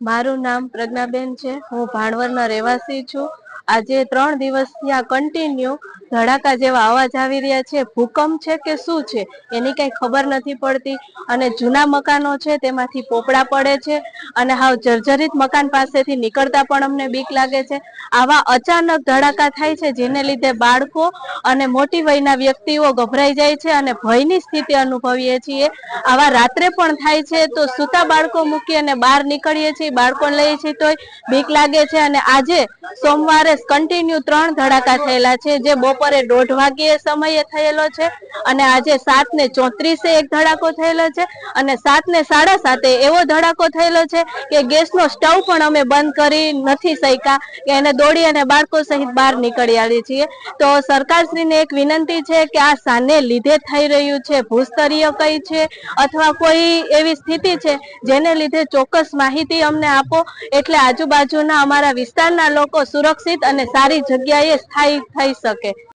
મારું નામ પ્રજ્ઞાબેન છે. હું ભાણવરના રહેવાસી છું. આજે ત્રણ દિવસથી આ કન્ટિન્યુ ધડાકા જેવા અવાજ આવી રહ્યા છે. ભૂકંપ છે કે શું છે? એની કઈ ખબર નથી પડતી. અને જૂના મકાનો છે, તેમાંથી પોપડા પડે છે. અને હાવ જર્જરિત મકાન પાસેથી નીકળતા પણ અમને બીક લાગે છે. આવા અચાનક ધડાકા થાય છે, જેને લીધે બાળકો અને મોટી વયના વ્યક્તિઓ ગભરાઈ જાય છે અને ભયની સ્થિતિ અનુભવીએ છીએ. આવા રાત્રે પણ થાય છે, તો સૂતા બાળકો મૂકી અને બહાર નીકળીએ છીએ. બાળકો લઈએ છીએ તોય બીક લાગે છે. અને આજે સોમવારે કન્ટિન્યુ ત્રણ ધડાકા થયેલા છે, જે બપોરે દોઢ વાગ્યે સમયે થયેલો છે અને આજે સાત ને ચોત્રીસે એક ધડાકો થયેલો છે અને સાત ને સાડા સાતે એવો ધડાકો થયેલો છે કે ગેસનો સ્ટવ પણ અમે બંધ કરી નથી શક્યા કે એને દોડી અને બાળકો સહિત બહાર નીકળી આવીએ છીએ. તો સરકારશ્રીને એક વિનંતી છે કે આ સાને લીધે થઈ રહ્યું છે, ભૂસ્તરીય કઈ છે અથવા કોઈ એવી સ્થિતિ છે જેને લીધે ચોક્કસ માહિતી અમને આપો. એટલે આજુબાજુના અમારા વિસ્તારના લોકો સુરક્ષિત અને સારી જગ્યાએ સ્થાયી થઈ શકે.